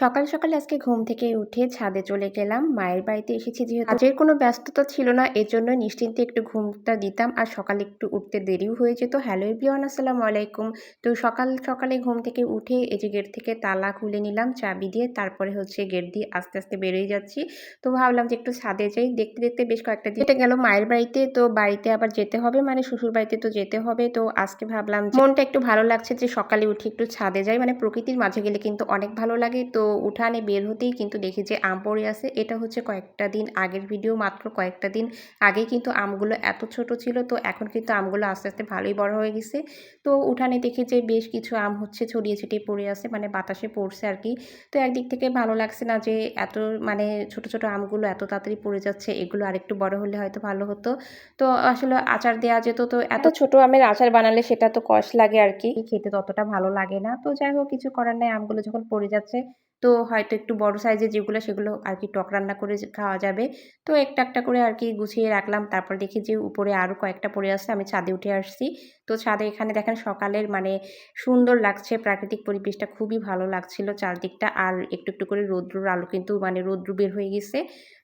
সকাল সকাল আজকে ঘুম থেকে উঠে ছাদে চলে গেলাম। মায়ের বাড়িতে এসেছি যেহেতু কাজের কোনো ব্যস্ততা ছিল না এর জন্য নিশ্চিন্তে একটু ঘুমটা দিতাম। আর সকালে একটু উঠতে দেরিও হয়ে যেত। হ্যালো এভরিওয়ান আসসালামু আলাইকুম। তো সকাল সকালে ঘুম থেকে উঠে এই যে গেট থেকে তালা খুলে নিলাম চাবি দিয়ে তারপরে হচ্ছে গেট দিয়ে আস্তে আস্তে বেরোয় যাচ্ছি। তো ভাবলাম যে একটু ছাদে যাই। দেখতে দেখতে বেশ কয়েকটা দিন এটা গেল মায়ের বাড়িতে। তো বাড়িতে আবার যেতে হবে মানে শ্বশুর বাড়িতে তো যেতে হবে। তো আজকে ভাবলাম মনটা একটু ভালো লাগছে যে সকালে উঠে একটু ছাদে যাই। মানে প্রকৃতির মাঝে গেলে কিন্তু অনেক ভালো লাগে। তো উঠানে বের হতেই কিন্তু দেখি যে আম পড়ে আছে। এটা হচ্ছে কয়েকটা দিন আগের ভিডিও মাত্র কয়েকটা দিন আগে কিন্তু আমগুলো এত ছোট ছিল, তো এখন কিন্তু আমগুলো আস্তে আস্তে ভালোই বড় হয়ে গেছে। তো উঠানে দেখি যে বেশ কিছু আম হচ্ছে ছড়িয়ে ছিটিয়ে পড়ে আছে মানে বাতাসে পড়ছে আর কি। তো একদিক থেকে ভালো লাগছে না যে এত মানে ছোট ছোট আমগুলো এত তাড়াতাড়ি পড়ে যাচ্ছে, এগুলো আরেকটু বড় হলে হয়তো ভালো হতো। তো আসলে আচার দেওয়া যেত, তো এত ছোট আমের আচার বানালে সেটা তো কষ লাগে আর কি, খেতে ততটা ভালো লাগে না। তো যাই হোক, কিছু করার নাই, আমগুলো যখন পড়ে যাচ্ছে তো হয়তো একটু বড় সাইজের যেগুলো সেগুলো আর কি টক রান্না করে খাওয়া যাবে। তো একটা একটা করে আর কি গুছিয়ে রাখলাম। তারপর দেখি যে উপরে আরও কয়েকটা পড়ে আসছে আমি ছাদে উঠে আসছি। তো ছাদে এখানে দেখেন সকালের মানে সুন্দর লাগছে, প্রাকৃতিক পরিবেশটা খুবই ভালো লাগছিল চারদিকটা। আর একটু একটু করে রৌদ্রুর আলো কিন্তু মানে রৌদ্র বের হয়ে গেছে।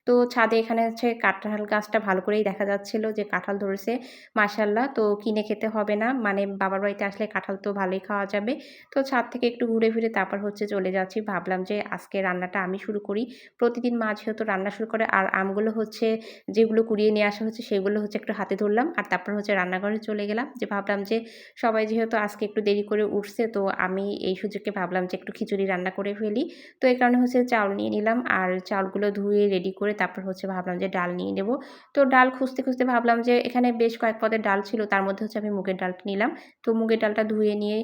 তো ছাদে এখানে হচ্ছে কাঁঠাল গাছটা ভালো করেই দেখা যাচ্ছিল যে কাঁঠাল ধরেছে মাসাল্লাহ তো কিনে খেতে হবে না মানে বাবার বাড়িতে আসলে কাঁঠাল তো ভালোই খাওয়া যাবে। তো ছাদ থেকে একটু ঘুরে ফিরে তারপর হচ্ছে চলে যাচ্ছি। ভাবলাম যে আজকে রান্নাটা আমি শুরু করি। প্রতিদিন মা যেহেতু রান্না শুরু করে, আর আমগুলো হচ্ছে যেগুলো কুড়িয়ে নিয়ে আসা হচ্ছে সেগুলো হচ্ছে একটু হাতে ধরলাম। আর তারপর হচ্ছে রান্নাঘরে চলে গেলাম। যে ভাবলাম যে সবাই যেহেতু আজকে একটু দেরি করে উঠছে, তো আমি এই সুযোগে ভাবলাম যে একটু খিচুড়ি রান্না করে ফেলি। তো এই কারণে হচ্ছে চাউল নিয়ে নিলাম। আর চাউলগুলো ধুয়ে রেডি করে তারপর হচ্ছে ভাবলাম যে ডাল নিয়ে নেব। তো ডাল খুঁজতে খুঁজতে ভাবলাম যে এখানে বেশ কয়েক পদের ডাল ছিল, তার মধ্যে হচ্ছে আমি মুগের ডালটা নিলাম। তো মুগের ডালটা ধুয়ে নিয়ে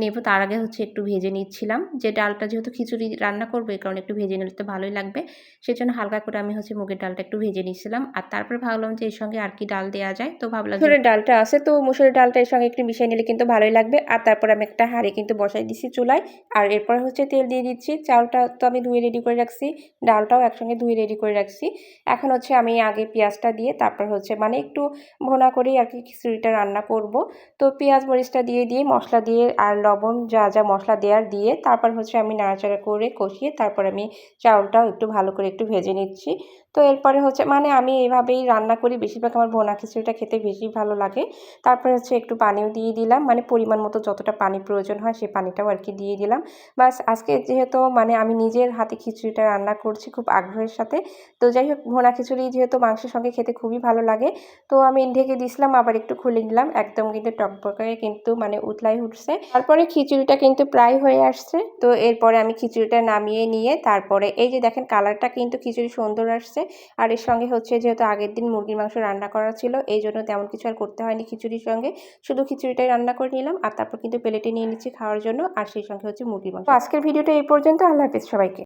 নেব, তার আগে হচ্ছে একটু ভেজে নিচ্ছিলাম। যে ডালটা যেহেতু খিচুড়ি রান্না করব এই কারণে একটু ভেজে নিলে তো ভালোই লাগবে। সেজন্য হালকা করে আমি হচ্ছে মুগের ডালটা একটু ভেজে নিচ্ছিলাম। আর তারপর ভাবলাম যে এর সঙ্গে আর কি ডাল দেওয়া যায়, তো ভাবলাম মুসুরের ডালটা আছে, তো মুসুরের ডালটা এর সঙ্গে একটু মিশিয়ে নিলে কিন্তু ভালোই লাগবে। আর তারপর আমি একটা হাঁড়ি কিন্তু বসাই দিচ্ছি চুলায়। আর এরপর হচ্ছে তেল দিয়ে দিচ্ছি। চালটা তো আমি ধুয়ে রেডি করে রাখছি। ডালটাও একসঙ্গে ধুয়ে রেডি করে রাখছি। এখন হচ্ছে আমি আগে পেঁয়াজটা দিয়ে তারপর হচ্ছে মানে একটু ভোনা করেই আর কি খিচুড়িটা রান্না করব। তো পেঁয়াজ মরিচটা দিয়ে দিয়ে মশলা দিয়ে আর লবণ যা যা মশলা দেওয়ার দিয়ে তারপর হচ্ছে আমি নাড়াচাড়া করে কষিয়ে তারপর আমি চাউলটাও একটু ভালো করে একটু ভেজে নিচ্ছি। তো এরপরে হচ্ছে মানে আমি এইভাবেই রান্না করি, বেশিরভাগ আমার ভোনা খিচুড়িটা খেতে বেশি ভালো লাগে। তারপরে হচ্ছে একটু পানিও দিয়ে দিলাম মানে পরিমাণ মতো যতটা পানি প্রয়োজন হয় সেই পানিটাও আর কি দিয়ে দিলাম। বাস আজকে যেহেতু মানে আমি নিজের হাতে খিচুড়িটা রান্না করছি খুব আগ্রহের সাথে তো যাই হোক, ভোনা খিচুড়ি যেহেতু মাংসের সঙ্গে খেতে খুবই ভালো লাগে, তো আমি ঢেকে দিয়েছিলাম, আবার একটু খুলে নিলাম। একদম কিন্তু টকবকে কিন্তু মানে উতলাই উঠছে। তারপরে খিচুড়িটা কিন্তু প্রায় হয়ে আসছে। তো এরপরে আমি খিচুড়িটা নামিয়ে নিয়ে তারপরে এই যে দেখেন কালারটা কিন্তু খিচুড়ি সুন্দর আসছে। আর এর সঙ্গে হচ্ছে যেহেতু আগের দিন মুরগির মাংস রান্না করা ছিল, এই জন্য তেমন কিছু আর করতে হয়নি খিচুড়ির সঙ্গে। শুধু খিচুড়িটাই রান্না করে নিলাম, আর তারপর কিন্তু প্লেটে নিয়ে নিচ্ছি খাওয়ার জন্য, আর সেই সঙ্গে হচ্ছে মুরগির মাংস। আজকের ভিডিওটা এই পর্যন্ত, আল্লাহ হাফিজ সবাইকে।